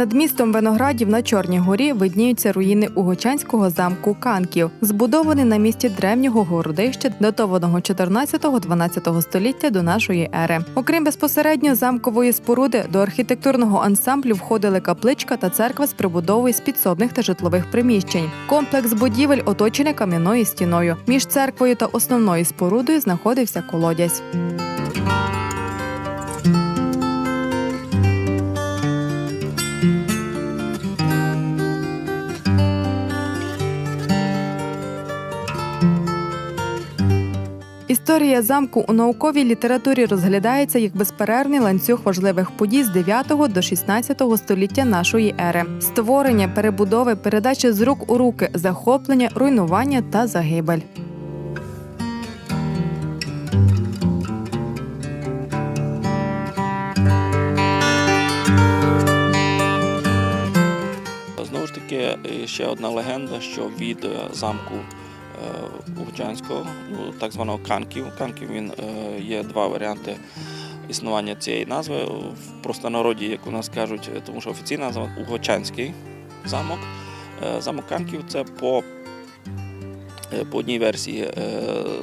Над містом Виноградів на Чорній горі видніються руїни Угочанського замку Канків, збудований на місці древнього городища, датованого 14-12 століття до нашої ери. Окрім безпосередньо замкової споруди, до архітектурного ансамблю входили капличка та церква з прибудовою з підсобних та житлових приміщень. Комплекс будівель оточений кам'яною стіною. Між церквою та основною спорудою знаходився колодязь. Історія замку у науковій літературі розглядається як безперервний ланцюг важливих подій з 9 до 16 століття нашої ери: створення, перебудови, передачі з рук у руки, захоплення, руйнування та загибель. Знову ж таки, е, ще одна легенда, що від е, замку Угчанського, ну, так званого Канків. Канків він е, є два варіанти існування цієї назви. В простонароді, як у нас кажуть, е, тому що офіційна назва Угочанський замок. Е, Замок Канків це по, е, по одній версії е,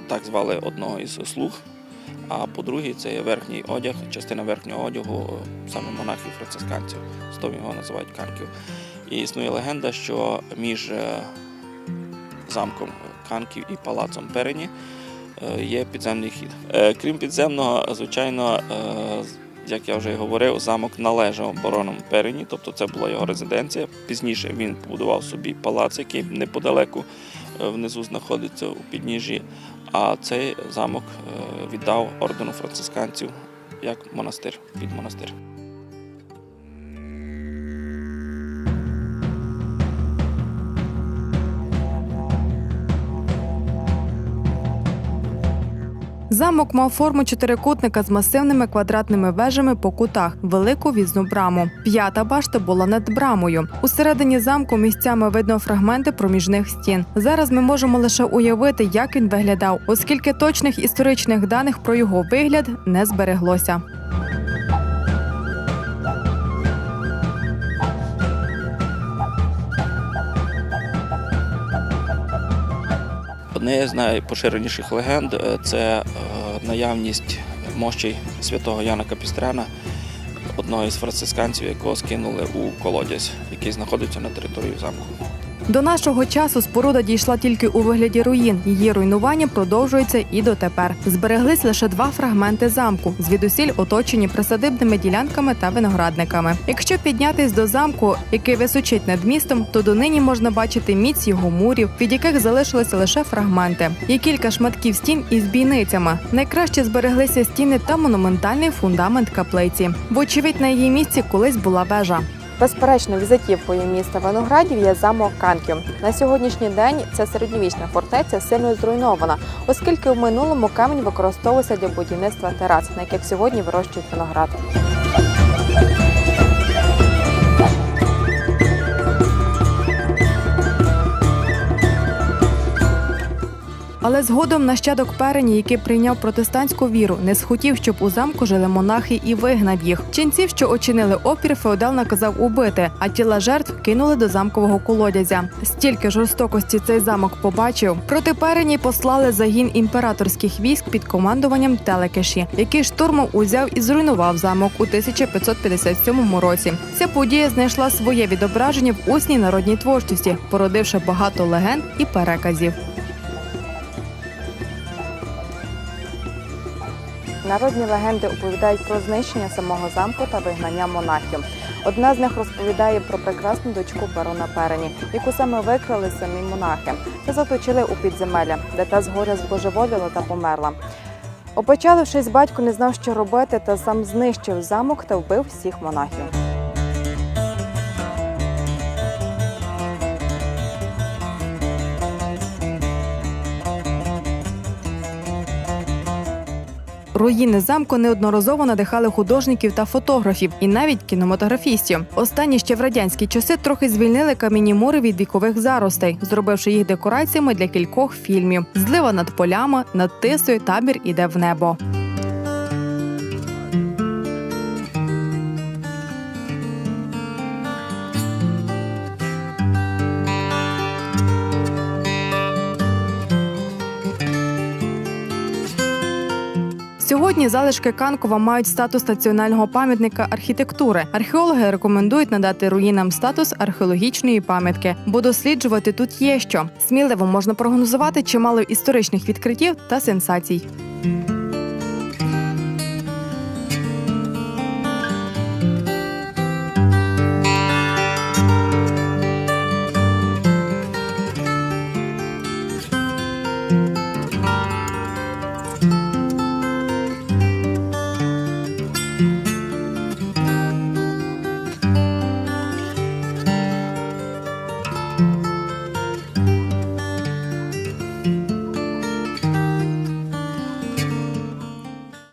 так звали одного із слуг. А по другій це є верхній одяг, частина верхнього одягу е, саме монахів францисканців, з того його називають Канків. І існує легенда, що між е, замком Канків і палацом Перені е, є підземний хід. Е, Крім підземного, звичайно, е, як я вже говорив, замок належав баронам Перені, тобто це була його резиденція. Пізніше він побудував собі палац, який неподалеку внизу знаходиться у підніжжі. А цей замок віддав ордену францисканців як монастир під монастир. Замок мав форму чотирикутника з масивними квадратними вежами по кутах, велику візну браму. П'ята башта була над брамою. Усередині замку місцями видно фрагменти проміжних стін. Зараз ми можемо лише уявити, як він виглядав, оскільки точних історичних даних про його вигляд не збереглося. Одне з найпоширеніших легенд е, це е, наявність мощей святого Яна Капістряна, одного із францисканців, якого скинули у колодязь, який знаходиться на території замку. До нашого часу споруда дійшла тільки у вигляді руїн. Її руйнування продовжується і дотепер. Збереглись лише два фрагменти замку, звідусіль оточені присадибними ділянками та виноградниками. Якщо піднятись до замку, який височить над містом, то донині можна бачити міць його мурів, від яких залишилися лише фрагменти. Є кілька шматків стін із бійницями. Найкраще збереглися стіни та монументальний фундамент каплиці. Вочевидь, на її місці колись була вежа. Безперечно, візитівкою міста Виноградів є замок Канків. На сьогоднішній день ця середньовічна фортеця сильно зруйнована, оскільки в минулому камінь використовувався для будівництва терас, на яких сьогодні вирощують виноград. Але згодом нащадок перені, який прийняв протестантську віру, не схотів, щоб у замку жили монахи і вигнав їх. Ченців, що очинили опір, феодал наказав убити, а тіла жертв кинули до замкового колодязя. Стільки жорстокості цей замок побачив. Проти перені послали загін імператорських військ під командуванням Телекеші, який штурмом узяв і зруйнував замок у 1557 році. Ця подія знайшла своє відображення в усній народній творчості, породивши багато легенд і переказів. Народні легенди оповідають про знищення самого замку та вигнання монахів. Одна з них розповідає про прекрасну дочку барона Перені, яку саме викрали самі монахи та заточили у підземелля, де та згоря збожеволіла та померла. Опечалившись, батько не знав, що робити, та сам знищив замок та вбив всіх монахів. Руїни замку неодноразово надихали художників та фотографів, і навіть кінематографістів. Останні ще в радянські часи трохи звільнили кам'яні мури від вікових заростей, зробивши їх декораціями для кількох фільмів: злива над полями, над тисою, табір іде в небо. Природні залишки Канкова мають статус національного пам'ятника архітектури. Археологи рекомендують надати руїнам статус археологічної пам'ятки, бо досліджувати тут є що. Сміливо можна прогнозувати чимало історичних відкриттів та сенсацій.